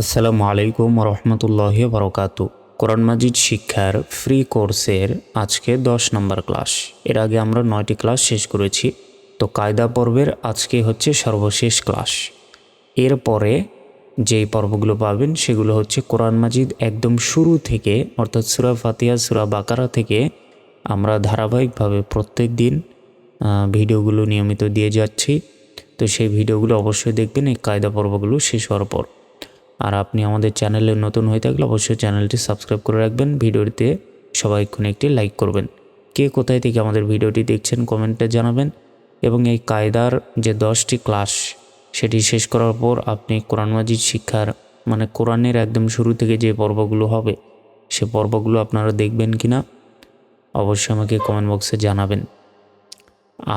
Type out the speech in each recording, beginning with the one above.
আসসালামু আলাইকুম রহমতুল্লাহ বরকাতু কোরআন মাজিদ শিক্ষার ফ্রি কোর্সের আজকে দশ নম্বর ক্লাস। এর আগে আমরা নয়টি ক্লাস শেষ করেছি, তো কায়দা পর্বের আজকে হচ্ছে সর্বশেষ ক্লাস। এরপরে যেই পর্বগুলো পাবেন সেগুলো হচ্ছে কোরআন মাজিদ একদম শুরু থেকে, অর্থাৎ সুরা ফাতিয়া সুরা বাকারা থেকে আমরা ধারাবাহিকভাবে প্রত্যেক দিন ভিডিওগুলো নিয়মিত দিয়ে যাচ্ছি। তো সেই ভিডিওগুলো অবশ্যই দেখবেন, এই কায়দা পর্বগুলো শেষ হওয়ার পর। আর আপনি আমাদের চ্যানেলে নতুন হয়ে থাকলে অবশ্যই চ্যানেলটি সাবস্ক্রাইব করে রাখবেন। ভিডিওটিতে সবাই এক্ষুনি একটি লাইক করবেন। কে কোথায় থেকে আমাদের ভিডিওটি দেখছেন কমেন্টে জানাবেন এবং এই কায়দার যে দশটি ক্লাস, সেটি শেষ করার পর আপনি কোরআন মাজিদ শিক্ষার মানে কোরআনের একদম শুরু থেকে যে পর্বগুলো হবে, সে পর্বগুলো আপনারা দেখবেন কি না, অবশ্যই আমাকে কমেন্ট বক্সে জানাবেন।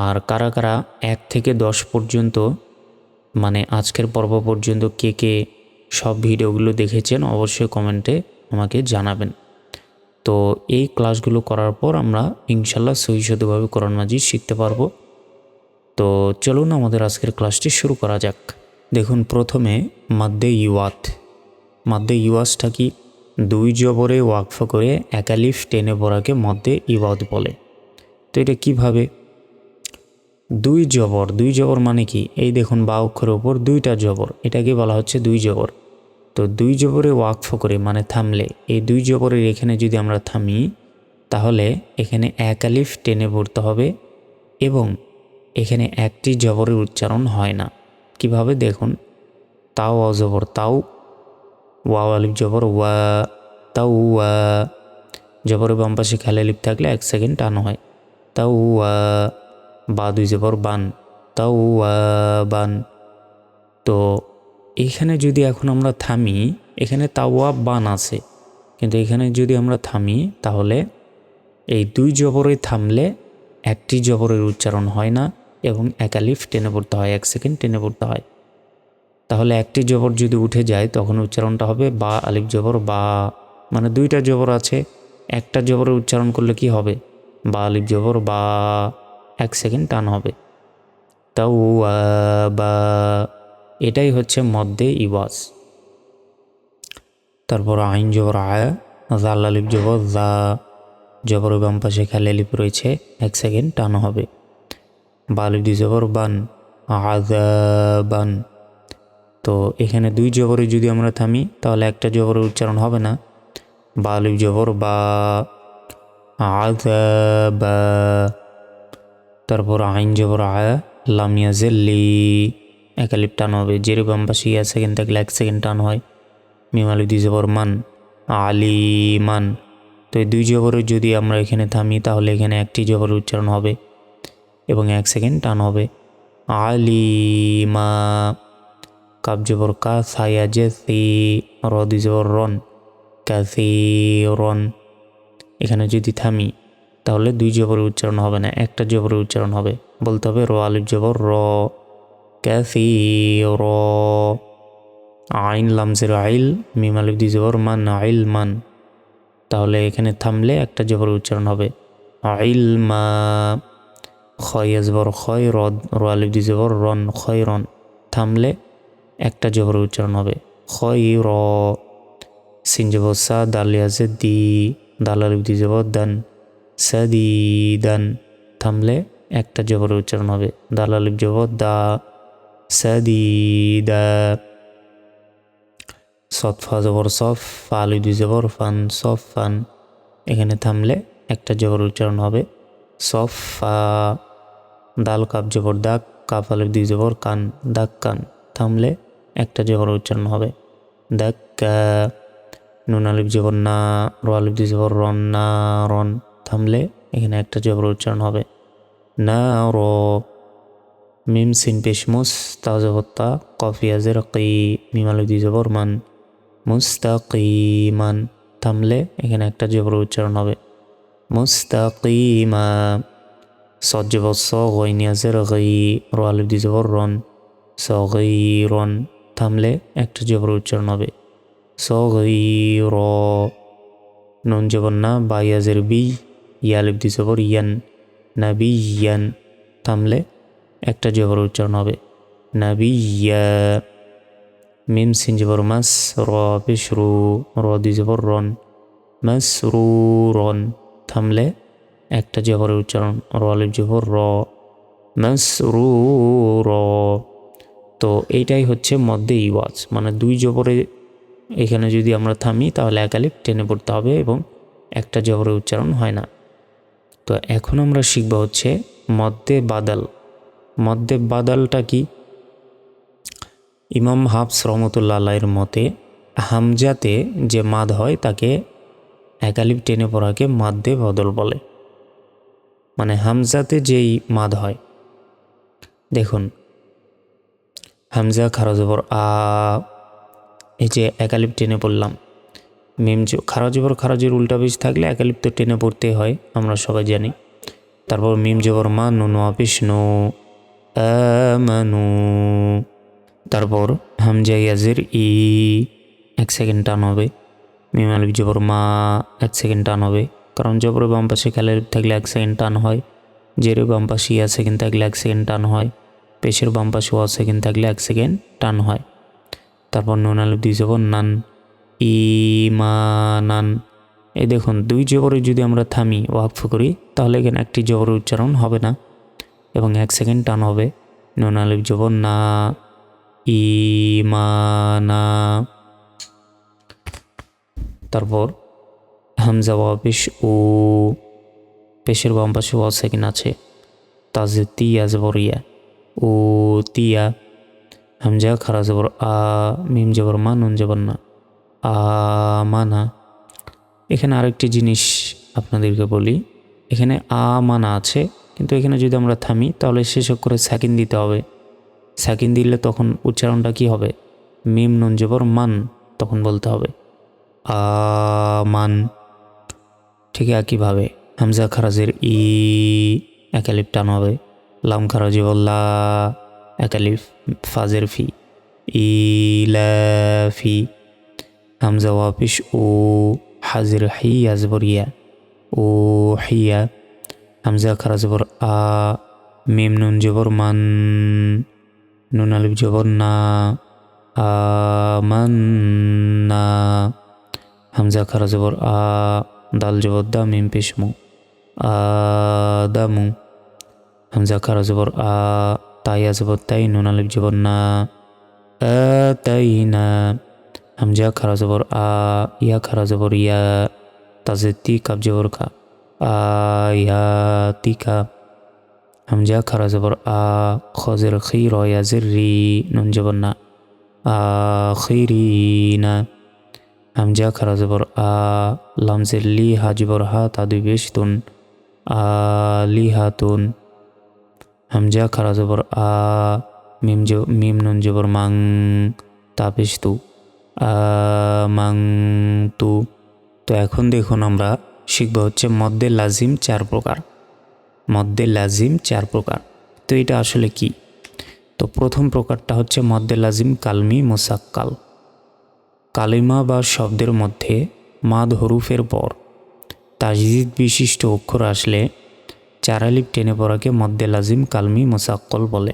আর কারা কারা এক থেকে দশ পর্যন্ত মানে আজকের পর্ব পর্যন্ত কে কে সব ভিডিওগুলো দেখেছেন, অবশ্যই কমেন্টে আমাকে জানাবেন। তো এই ক্লাসগুলো করার পর আমরা ইনশাল্লাহ সহিষ্ণুভাবে কোরআন মাজিদ শিখতে পারব। তো চলুন আমাদের আজকের ক্লাসটি শুরু করা যাক। দেখুন, প্রথমে মাদ্দে ইওয়াত মাদ্দে ইওয়াসটা কি? দুই জবরে ওয়াকফ করে একালিফ টেনে পড়াকে মধ্যে ইওয়াত বলে। তো এটা কীভাবে? দুই জবর। দুই জবর মানে কি? এই দেখুন বা অক্ষরের ওপর দুইটা জবর। এটাকে বলা হচ্ছে দুই জবর। তো দুই জবরে ওয়াকফ করে মানে থামলে। এই দুই জবরের এখানে যদি আমরা থামি, তাহলে এখানে এক আলিফ টেনে পড়তে হবে এবং এখানে একটি জবরের উচ্চারণ হয় না। কীভাবে? দেখুন। তাও অজবর তাও ওয়া আলিফ জবর, ওয়া, তাও ওয়া। জবরের বাম পাশে খেলে লিপ থাকলে এক সেকেন্ড টান হয়। তাও ওয়া, বা দুই জবর বান, তাও ওয়া, বান। তো এখানে যদি এখন আমরা থামি, এখানে তাওয়া বান আছে। কিন্তু এখানে যদি আমরা থামি, তাহলে এই দুই জবরে থামলে একটি জবরের উচ্চারণ হয় না এবং একালিফ টেনে পড়তে হয়, এক সেকেন্ড টেনে পড়তে হয়। তাহলে একটি জবর যদি উঠে যায়, তখন উচ্চারণটা হবে বা, আলিফ জবর বা। মানে দুইটা জবর আছে। একটা জবরের উচ্চারণ করলে কি হবে? বা, আলিফ জবর বা। এক সেকেন্ড টান হবে। তাও বা এটাই হচ্ছে মধ্যে ইবাস। তারপর আইন জবর আয়া জবর, জা জবর বাম পাশে খেলে লিপ রয়েছে, এক সেকেন্ড টান হবে। বালিফ দি জবর, বান আজাবান তো এখানে দুই জবরে যদি আমরা থামি, তাহলে একটা জবরের উচ্চারণ হবে না। বালিফ জবর, বা আজাবা তারপর আইন জবর আয়া লামিয়া জেল্লি একালিপ টান হবে জেরে বাম পাশে ইয়া সেকেন্ড থাকলে এক সেকেন্ড টান হয়। মিমালি দুই জবর মান আলিমান তো এই দুই জবরের যদি আমরা এখানে থামি, তাহলে এখানে একটি জবরের উচ্চারণ হবে এবং এক সেকেন্ড টান হবে। আলিমা কাব জবর কা সায়া জে সি র দুই জবর রন, কাসি রন। এখানে যদি থামি, তাহলে দুই জবরের উচ্চারণ হবে না, একটা জবরের উচ্চারণ হবে। বলতে হবে র আলিফ জবর র। ক্যাসি র আইন লামজের আইল মিম আলিফ দুই জবর মান আইল মান তাহলে এখানে থামলে একটা জবরের উচ্চারণ হবে। আইল মা খয় জবর খয় রদ র আলিফ দুই জবর রন খয় রন থামলে একটা জবরের উচ্চারণ হবে। খয় র সিন জবর সা দালিয়াজে দি দাল আলিফ দুই জবর দান সাদিদান থামলে একটা জবরের উচ্চারণ হবে। দাল আলিফ জবর দা সাদিদা। সৎফা জবর সফ ফা আলিফ দুই জবর, ফান সফ, ফান। এখানে থামলে একটা জবর উচ্চারণ হবে। সফা, দাল কাপ জবর, দাগ, কাপ আলিফ দুই জবর, কান, দাগ, কান। থামলে একটা জবর উচ্চারণ হবে। দাক্কা, নুন আলিফ জবর, না, র আলিফ দুই জবর, রন, না, রন। থামলে এখানে একটা জবর উচ্চারণ হবে। না, র। মিম সিন মুস তা জবর তা কফিয়াজের কি মিম আলিফ দুই জবর মান। মুস্তাকিমান। থামলে এখানে একটা জবর উচ্চারণ হবে। মুস্তাকিমা। সদ জবর স গইনিয়াজের গই র আলিফ দুই জবর রন। থামলে একটা জবর উচ্চারণ হবে। র নুন জবর না, বাইয়াজের বি ইয়ালিফ দুই জবর ইয়ান। না বি ইয়ান থামলে একটা জবর উচ্চারণ হবে। নাবিয়া মিম সিন জবর মাস র রু দুই জবর রন মাস রু রন থামলে একটা জবরের উচ্চারণ, র আলিফ জবর র মাস রু তো এইটাই হচ্ছে মধ্যে ইওয়াজ মানে দুই জবরে এখানে যদি আমরা থামি তাহলে একালিপ টেনে পড়তে হবে এবং একটা জবরের উচ্চারণ হয় না। তো এখন আমরা শিখব হচ্ছে মধ্যে বাদাল। মধ্যে বাদালটা কি? ইমাম হাফস রহমতুল্লাহ আল্লাহের মতে, হামজাতে যে মাদ হয় তাকে একালিপ টেনে পড়াকে মাদ্দে বদল বলে। মানে হামজাতে যেই মাদ হয়। দেখুন, হামজা খারাজবর আ, এই যে একালিপ টেনে পড়লাম। মিম খারাজবর খারাজের উল্টা বীজ থাকলে একালিপ তো টেনে পড়তে হয়, আমরা সবাই জানি। তারপর মিম জবর মা, নু নোয়াপিস নো আমানু। তারপর হামজা ইয়াজের ই, এক সেকেন্ড টান হবে। মিম আলিফ জবর মা, এক সেকেন্ড টান হবে। কারণ জবর বাম পাশে খেলার থাকলে এক সেকেন্ড টান হয়। জেরে বাম পাশে ইয়া সেকেন্ড থাকলে এক সেকেন্ড টান হয়। পেশের বাম পাশে ওয়া সেকেন্ড থাকলে এক সেকেন্ড টান হয়। তারপর নুন আলিফ দুই জবর নান। ইমানান এই দেখুন, দুই জবরে যদি আমরা থামি, ওয়াকফ করি, তাহলে এখানে একটি জবরের উচ্চারণ হবে না। এবং এক সেকেন্ড টান হবে। নুন আলিফ জবর না। ইমানা তারপর হামজা ওয়া পেশ ও পেশের বাম পাশে ওয়া সেকেন্ড আছে। তাজে তিয়া জবর ইয়া ও তিয়া। হামজা, খারা জবর, আ, মিম জবর, মা, নুন জবর, না। আ মানা এখানে আরেকটি জিনিস আপনাদেরকে বলি। এখানে আ মানা আছে। কিন্তু এখানে যদি আমরা থামি, তাহলে শেষ করে সাকিন দিতে হবে। সাকিন দিলে তখন উচ্চারণটা কি হবে? মিম নুন জবর মান, তখন বলতে হবে। আ, মান। ঠিক একইভাবে হামজা খারাজের ই একালিপ টান হবে। লাম খারাজি বল্লা একালিফ ফাজের ফি। ইলাফি হামজা ওয়াপিস ও হাজির হিয়া জবরিয়া ও হিয়া হামজা খারা জবর আ মিম নুন জবর মান নুন আলিফ জবর না আমান্না হামজা খারা জবর আ দাল জবর দা মিম পেশমু আদামু হামজা খারা জবর আ তাইয়া জবর তাই নুন আলিফ জবর না আতাইনা হামজা খারা জবর আ ইয়া খারা জবর ইয়া তাজে তি কাপ জবর খা আয়াতিকা হামজা খারা জবর আ খজের খি রয়া জির রি নুন জবর না আখিরিনা হামজা খারা জবর আ লামজের লি হাজিবর হা তাদু বেশতুন আলিহাতুন হামজা খারা জবর আ মিম জ মিম নুন জবর মাং তাপিস্তু মাং তু তো এখন দেখুন আমরা শিখব হচ্ছে মদ্দে লাজিম চার প্রকার। মদ্দে লাজিম চার প্রকার। তো এটা আসলে কি? তো প্রথম প্রকারটা হচ্ছে মদ্দে লাজিম কালমি মোসাক্কাল। কালিমা বা শব্দের মধ্যে মাদ হরুফের পর তাজদিদ বিশিষ্ট অক্ষর আসলে চারালিপ টেনে পড়াকে মদ্দে লাজিম কালমি মোসাক্কল বলে।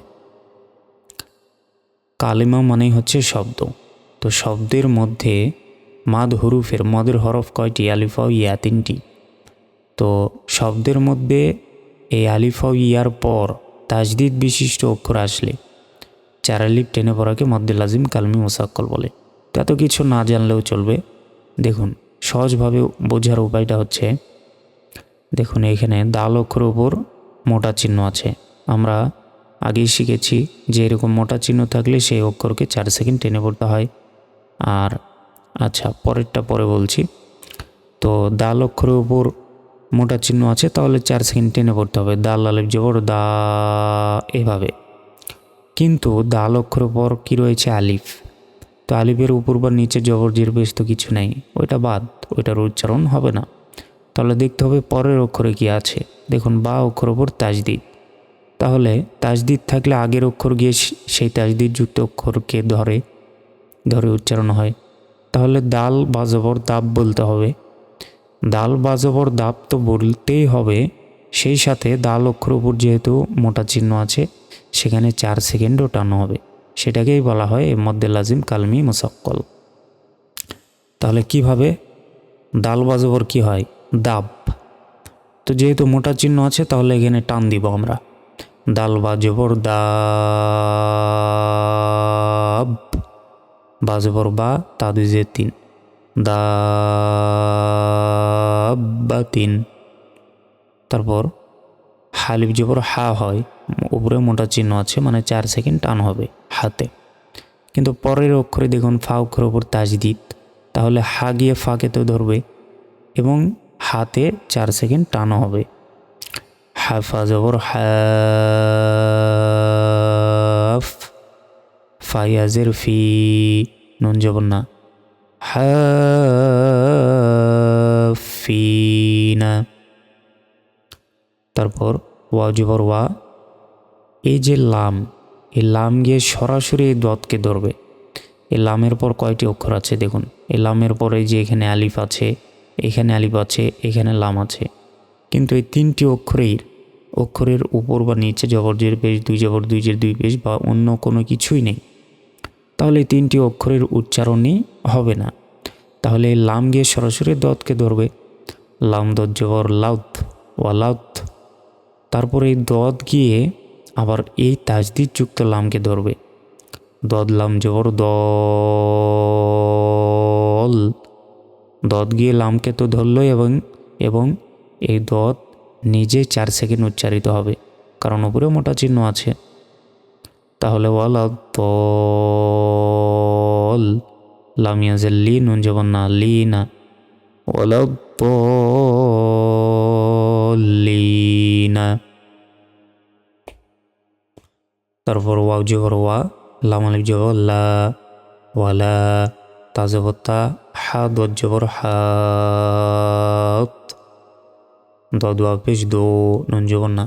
কালিমা মানেই হচ্ছে শব্দ। তো শব্দের মধ্যে মাদ হরুফের মদের হরফ কয়টি? আলিফা ইয়া তিনটি। তো শব্দের মধ্যে এই আলিফা ইয়ার পর তাজদিদ বিশিষ্ট অক্ষর আসলে। চারালিপ টেনে পড়াকে মদ্দে লাজিম কালমি মোসাক্কল বলে। তো এত কিছু না জানলেও চলবে। দেখুন, সহজভাবে বোঝার উপায়টা হচ্ছে, দেখুন এখানে দাল অক্ষরের উপর মোটা চিহ্ন আছে। আমরা আগেই শিখেছি যে এরকম মোটা চিহ্ন থাকলে সেই অক্ষরকে চার সেকেন্ড টেনে পড়তে হয়। আর আচ্ছা পরেরটা পরে বলছি। তো দাল অক্ষরের উপর মোটা চিহ্ন আছে, তাহলে চার সেকেন্ড টেনে পড়তে হবে। দাল আলিফ জবর দা এভাবে। কিন্তু দাল অক্ষরের পর কী রয়েছে? আলিফ। তো আলিফের উপর বা নিচে জবর জির বেশ তো কিছু নেই। ওইটা বাদ, ওইটার উচ্চারণ হবে না। তাহলে দেখতে হবে পরের অক্ষরে কি আছে। দেখুন, বা অক্ষর ওপর তাজদিদ। তাহলে তাজদিদ থাকলে আগের অক্ষর গিয়ে সেই তাজদিদ যুক্ত অক্ষরকে ধরে ধরে উচ্চারণ হয়। তাহলে দাল বাজবর দাব বলতে হবে। দাল বাজবর দাব তো বলতেই হবে। সেই সাথে দাল অক্ষর উপর যেহেতু মোটা চিহ্ন আছে, সেখানে চার সেকেন্ডও টানো হবে। সেটাকেই বলা হয় মধ্যে লাজিম কালমি মুসাক্কল। তাহলে কীভাবে? দাল বাজবর কি হয়? দাব তো যেহেতু মোটা চিহ্ন আছে, তাহলে এখানে টান দিব আমরা। দাল বাজবর দাব বাজবর বা তাদুজে তিন। দাব্বা তিন তারপর হালিফ জবর হা হয়, উপরে মোটা চিহ্ন আছে মানে চার সেকেন্ড টান হবে হাতে। কিন্তু পরের অক্ষরে দেখুন ফা অক্ষরের উপর তাজদিদ। তাহলে হা গিয়ে ফাকে তো ধরবে, এবং হাতে চার সেকেন্ড টানো হবে। হাফা জবর হাফ, ফাইয়াজের ফি, নুন জবর না হাফিনা তারপর ওয়া জবর ওয়া, এই যে লাম, এই লাম গিয়ে সরাসরি এই দতকে ধরবে। এই লামের পর কয়টি অক্ষর আছে দেখুন। এই লামের পর এই যে এখানে আলিফ আছে, এখানে আলিফ আছে, এখানে লাম আছে। কিন্তু এই তিনটি অক্ষরের অক্ষরের উপর বা নিচে জবরজের পেশ, দুই জবর দুই জের দুই পেশ বা অন্য কোনো কিছুই নেই। তাহলে তিনটি অক্ষরের উচ্চারণই হবে না। তাহলে লাম গিয়ে সরাসরি দতকে ধরবে। লাম জবর লাউত, ওয়া লাউত। তারপরে এই দদ গিয়ে আবার এই তাজদিদ যুক্ত লামকে ধরবে। দদ লাম জবর দল। দদ গিয়ে লামকে তো ধরলো এবং এবং এই দদ নিজে চার সেকেন্ড উচ্চারিত হবে, কারণ উপরে মোটা চিহ্ন আছে। তাহলে ওয়ালা দল। লামিয়াজের লি, নুন যেমন না, লি না। ওয়ালা দলিনা তারপর ওয়াও জবর ওয়া লাম আলিফ জবর লা ওয়ালা তা জবর তা হা দদ জবর হাত দদ ওয়া পেশ দো নুন জবর না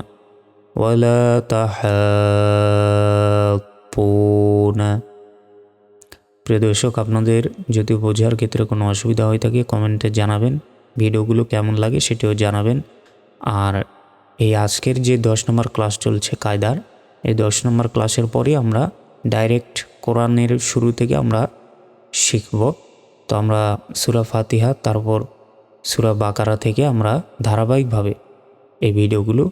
ওয়ালা তাহাতুনা প্রিয় দর্শক, আপনাদের যদি বোঝার ক্ষেত্রে কোনো অসুবিধা হয়ে থাকে, কমেন্টে জানাবেন। ভিডিওগুলো কেমন লাগে সেটিও জানাবেন। আর এই আজকের যে দশ নম্বর ক্লাস চলছে কায়দার, এই দশ নম্বর ক্লাসের পরে আমরা ডাইরেক্ট কোরআনের শুরু থেকে আমরা শিখব। তো আমরা সুরা ফাতিহা, তারপর সুরা বাকারা থেকে আমরা ধারাবাহিকভাবে এই ভিডিওগুলো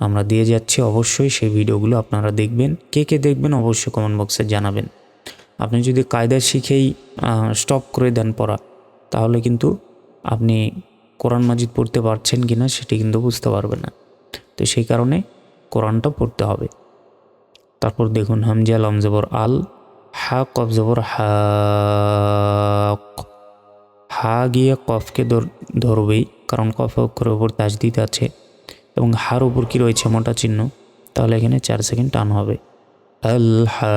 আমরা দিয়ে যাচ্ছি। অবশ্যই সেই ভিডিওগুলো আপনারা দেখবেন। কে কে দেখবেন অবশ্যই কমেন্ট বক্সে জানাবেন। আপনি যদি কায়দা শিখেই স্টপ করে দেন পড়া, তাহলে কিন্তু আপনি কোরআন মাজিদ পড়তে পারছেন কি না সেটি কিন্তু বুঝতে পারবে না। তো সেই কারণে কোরআনটা পড়তে হবে। তারপর দেখুন, হামজা, লাম জবর, আল, হা, কফ জবর, হা হা গিয়ে কফকে ধরবেই, কারণ কফ অক্ষরের ওপর তাজদিদ আছে এবং হার উপর কি রয়েছে মোটা চিহ্ন, তাহলে এখানে চার সেকেন্ড টান হবে। আল হা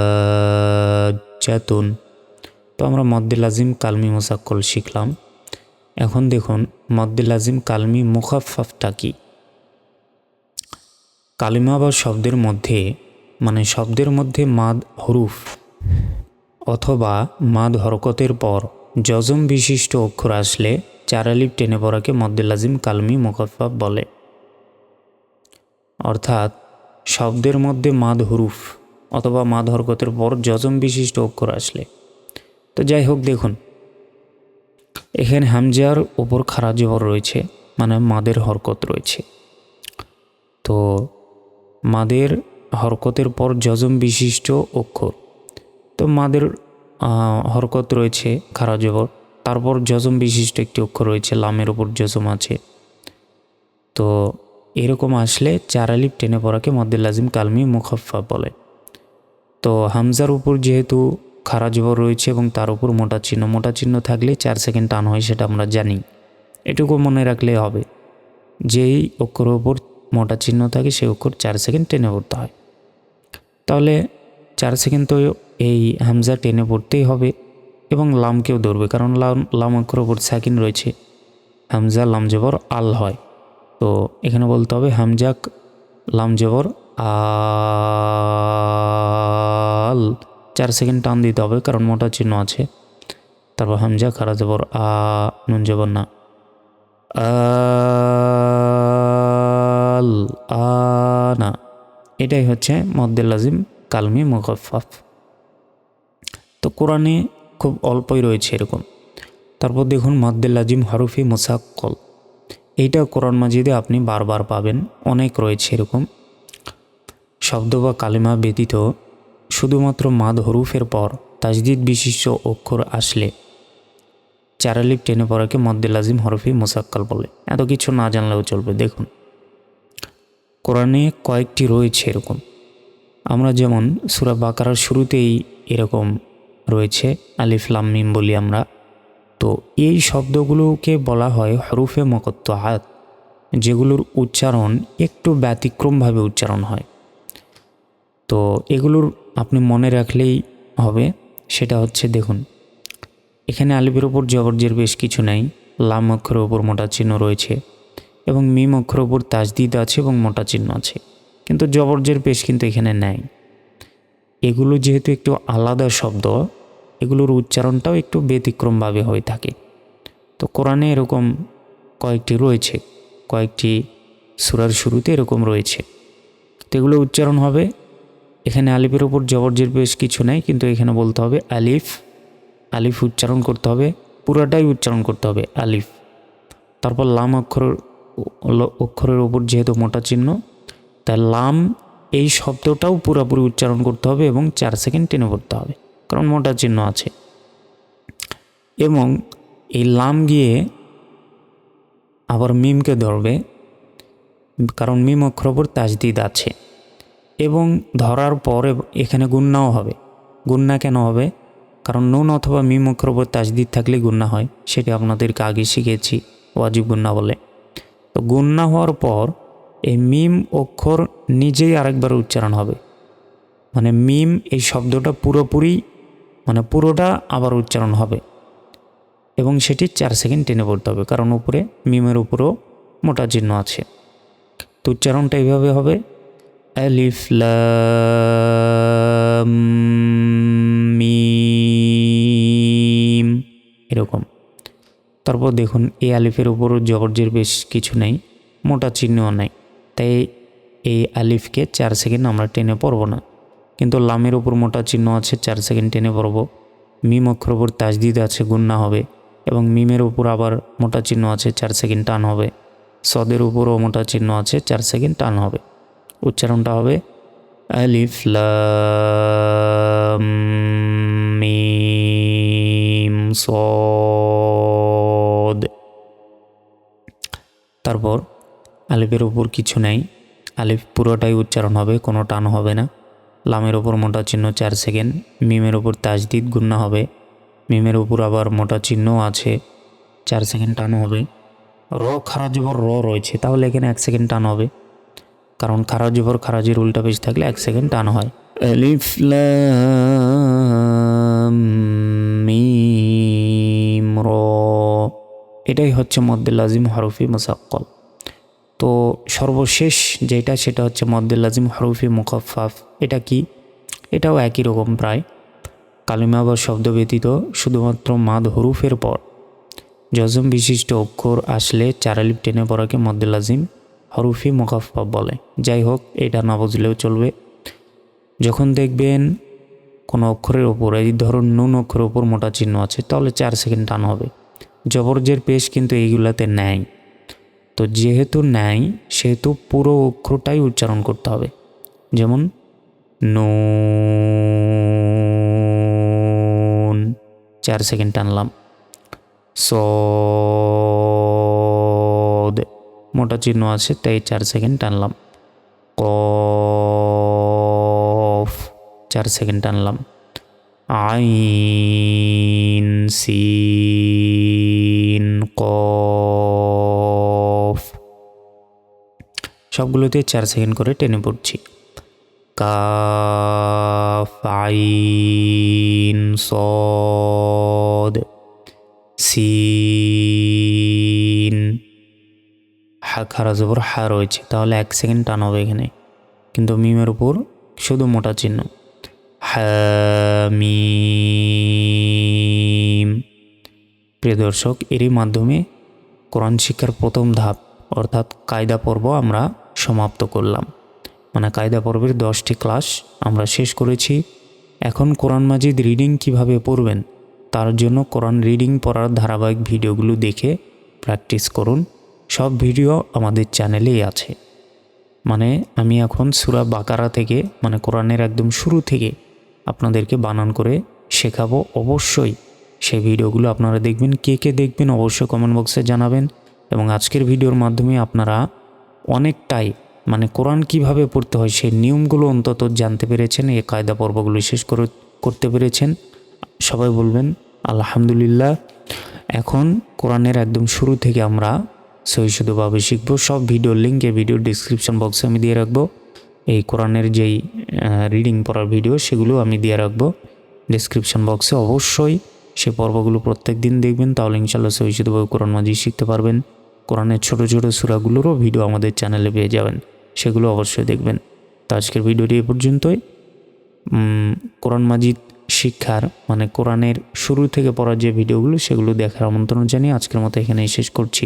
হাজাতুন তো আমরা মদ্দে লাজিম কালমি মোসাক্কল শিখলাম। এখন দেখুন মদ্দে লাজিম কালমি মুখাফাফটা কি? কালিমা বা শব্দের মধ্যে মানে শব্দের মধ্যে মাদ হরুফ অথবা মাদ হরকতের পর যজম বিশিষ্ট অক্ষর আসলে চারালিপ টেনে পড়াকে মদ্দে লাজিম কালমি মুখাফাফ বলে। অর্থাৎ শব্দের মধ্যে মাদ হরুফ অথবা মাদ হরকতের পর যজম বিশিষ্ট অক্ষর আসলে। তো যাই হোক, দেখুন। এখানে হামজার ওপর খারা জবর রয়েছে মানে মাদের হরকত রয়েছে। তো মাদের হরকতের পর যজম বিশিষ্ট অক্ষর। তো মাদের হরকত রয়েছে খারা জবর তারপর যজম বিশিষ্ট একটি অক্ষর রয়েছে, লামের ওপর যজম আছে। তো এরকম আসলে চারালিপ টেনে পড়াকে মদ্দে লাজিম কালমি মুখফা বলে। তো হামজার উপর যেহেতু খারা জবর রয়েছে এবং তার উপর মোটা চিহ্ন মোটা চিহ্ন থাকলে চার সেকেন্ড টান হয় সেটা আমরা জানি। এটুকু মনে রাখলে হবে। যেই অক্ষরের ওপর মোটা চিহ্ন থাকে সেই অক্ষর চার সেকেন্ড টেনে পড়তে হয়। তাহলে চার সেকেন্ড তো এই হামজা টেনে পড়তেই হবে এবং লামকেও ধরবে, কারণ লাম লাম অক্ষর ওপর সাকিন রয়েছে। হামজা লাম জবর আল হয়। তো এখানে বলতে হবে হামজাক লাম জবর আল চার সেকেন্ড টান দিতে হবে, কারণ মোটা চিহ্ন আছে। তারপর হামজা খারা জবর, আ, নুন জবর না। আল আনা এটাই হচ্ছে মদ্দে লাজিম, কালমি, মুখফাফ। তো কোরআনে খুব অল্পই রয়েছে এরকম। তারপর দেখুন মদ্দে লাজিম হরফি মুসাক্কল। এইটা কোরআন মাজিদে আপনি বারবার পাবেন, অনেক রয়েছে এরকম। শব্দ বা কালিমা ব্যতীত শুধুমাত্র মাদ হরুফের পর তাজদিদ বিশিষ্ট অক্ষর আসলে। চারালিপ টেনে পড়াকে মদ্দে লাজিম হরফি মুসাক্কাল বলে। এত কিছু না জানলেও চলবে, দেখুন। কোরআনে কয়েকটি রয়েছে এরকম। আমরা যেমন সুরা বাকারার শুরুতেই এরকম রয়েছে, আলিফ লাম মিম বলি আমরা। তো এই শব্দগুলোকে বলা হয় হরুফে মকত্ত হাত যেগুলোর উচ্চারণ একটু ব্যতিক্রমভাবে উচ্চারণ হয়। তো এগুলোর আপনি মনে রাখলেই হবে, সেটা হচ্ছে দেখুন। এখানে আলিফের ওপর জবরজের বেশ কিছু নাই, লাম অক্ষরের ওপর মোটা চিহ্ন রয়েছে এবং মিম অক্ষরের ওপর তাজদিদ আছে এবং মোটা চিহ্ন আছে। কিন্তু জবরজের পেশ কিন্তু এখানে নেই। এগুলো যেহেতু একটু আলাদা শব্দ, এগুলোর উচ্চারণটাও একটু ব্যতিক্রমভাবে হয়ে থাকে। তো কোরআনে এরকম কয়েকটি রয়েছে, কয়েকটি সুরার শুরুতে এরকম রয়েছে। তো এগুলো উচ্চারণ হবে এখানে আলিফের ওপর জবরজের বেশ কিছু নেই, কিন্তু এখানে বলতে হবে আলিফ আলিফ উচ্চারণ করতে হবে, পুরাটাই উচ্চারণ করতে হবে আলিফ। তারপর লাম অক্ষরের অক্ষরের ওপর যেহেতু মোটা চিহ্ন, তাই লাম এই শব্দটাও পুরোপুরি উচ্চারণ করতে হবে এবং চার সেকেন্ড টেনে পড়তে হবে, কারণ মোটা চিহ্ন আছে। এবং এই লাম গিয়ে আবার মিমকে ধরবে, কারণ মিম অক্ষর ওপর তাজদিদ আছে। এবং ধরার পর এখানে গুন্নাও হবে। গুন্না কেন হবে? কারণ নুন অথবা মিম অক্ষর ওপর তাজদিদ থাকলে গুন্না হয়, সেটি আপনাদেরকে আগে শিখেছি ওয়াজিব গুন্না বলে। তো গুন্না হওয়ার পর এই মিম অক্ষর নিজেই আরেকবার উচ্চারণ হবে। মানে মিম এই শব্দটা পুরোপুরি মানে পুরোটা আবার উচ্চারণ হবে। এবং সেটি চার সেকেন্ড টেনে পড়তে হবে, কারণ উপরে মিমের উপরেও মোটা চিহ্ন আছে। তো উচ্চারণটা এইভাবে হবে অ্যালিফ মিম এরকম। তারপর দেখুন এই আলিফের উপরও জবরজের বেশ কিছু নেই, মোটা চিহ্নও নেই। তাই এই আলিফকে চার সেকেন্ড আমরা টেনে পড়ব না। কিন্তু লামের উপর মোটা চিহ্ন আছে, চার সেকেন্ড টেনে পড়ব। মিম অক্ষর উপর তাজদিদ আছে, গুন্না হবে। এবং মিমের উপর আবার মোটা চিহ্ন আছে, চার সেকেন্ড টান হবে। সদের উপরও মোটা চিহ্ন আছে, চার সেকেন্ড টান হবে। উচ্চারণটা হবে আলিফ মিম সদ। তারপর আলিফের উপর কিছু নেই। আলিফ পুরোটাই উচ্চারণ হবে, কোনো টান হবে না। লামের ওপর মোটা চিহ্ন চার সেকেন্ড, মিমের ওপর তাজদিদ গুন্না হবে। মিমের উপর আবার মোটা চিহ্নও আছে, চার সেকেন্ড টান হবে। র খারা জবর র রয়েছে, তাহলে এখানে এক সেকেন্ড টান হবে। কারণ খারা জবর খারাজির উল্টা পেশ থাকলে এক সেকেন্ড টান হয়। এটাই হচ্ছে মদ্দে লাজিম হরফি মুসাক্কল। তো সর্বশেষ যেটা, সেটা হচ্ছে মদ্দে লাজিম হরফি মুখফাফ এটা কি? এটাও একই রকম প্রায়। কালিমা বা শব্দ ব্যতীত শুধুমাত্র মাদ হরুফের পর। যজম বিশিষ্ট অক্ষর আসলে চারালিপ টেনে পড়াকে মদ্দে লাজিম হরুফি মুখাফা বলে। যাই হোক, এটা না বুঝলেও চলবে। যখন দেখবেন কোনো অক্ষরের ওপর এই ধরুন নুন অক্ষরের ওপর মোটা চিহ্ন আছে, তাহলে চার সেকেন্ড টান হবে। জবরজের পেশ কিন্তু এইগুলাতে নেয় তো যেহেতু নেয় সেহেতু পুরো অক্ষরটাই উচ্চারণ করতে হবে। যেমন, নুন। চার সেকেন্ড টানলাম। সদ মোটা চিহ্ন আছে, তাই চার সেকেন্ড টানলাম। কফ, চার সেকেন্ড টানলাম। আইন, সিন, কফ। সবগুলোতে চার সেকেন্ড করে টেনে পড়ছি। কাফ, আইন, সদ, সিন। খারাজ উপর হা রয়েছে, তাহলে এক সেকেন্ড টান হবে এখানে। কিন্তু মিমের উপর শুধু মোটা চিহ্ন। হামিম প্রিয় দর্শক, এরই মাধ্যমে কোরআন শিক্ষার প্রথম ধাপ, অর্থাৎ কায়দা পর্ব আমরা সমাপ্ত করলাম। মানে কায়দা পর্বের দশটি ক্লাস আমরা শেষ করেছি। এখন কোরআন মাজিদ রিডিং কীভাবে পড়বেন, তার জন্য কোরআন রিডিং পড়ার ধারাবাহিক ভিডিওগুলো দেখে প্র্যাকটিস করুন। সব ভিডিও আমাদের চ্যানেলেই আছে। মানে আমি এখন সুরা বাকারা থেকে মানে কোরআনের একদম শুরু থেকে আপনাদেরকে বানান করে শেখাবো অবশ্যই। সেই ভিডিওগুলো আপনারা দেখবেন, কে কে দেখবেন অবশ্যই কমেন্ট বক্সে জানাবেন। এবং আজকের ভিডিওর মাধ্যমে আপনারা অনেকটাই মানে কোরআন কীভাবে পড়তে হয় সেই নিয়মগুলো অন্তত জানতে পেরেছেন, এই কায়দা পর্বগুলো শেষ করে, করতে পেরেছেন। সবাই বলবেন, আলহামদুলিল্লাহ। এখন কোরআনের একদম শুরু থেকে আমরা সহিশুদ্ধভাবে শিখব। সব ভিডিওর লিঙ্ক ভিডিও ডিসক্রিপশন বক্সে আমি দিয়ে রাখব। এই কোরআনের যেই রিডিং পড়ার ভিডিও সেগুলো আমি দিয়ে রাখব। ডিসক্রিপশন বক্সে অবশ্যই সে পর্বগুলো প্রত্যেক দিন দেখবেন। তাহলে ইনশাল্লাহ সহিশুদ্ধভাবে কোরআন মাঝি শিখতে পারবেন। কোরআনের ছোটো ছোটো সুরাগুলোরও ভিডিও আমাদের চ্যানেলে পেয়ে যাবেন। সেগুলো অবশ্যই দেখবেন। তো আজকের ভিডিওটি এ পর্যন্তই। কোরআন মাজিদ শিক্ষার মানে কোরআনের শুরু থেকে পড়ার যে ভিডিওগুলো সেগুলো দেখার আমন্ত্রণ জানিয়ে আজকের মতো এখানেই শেষ করছি।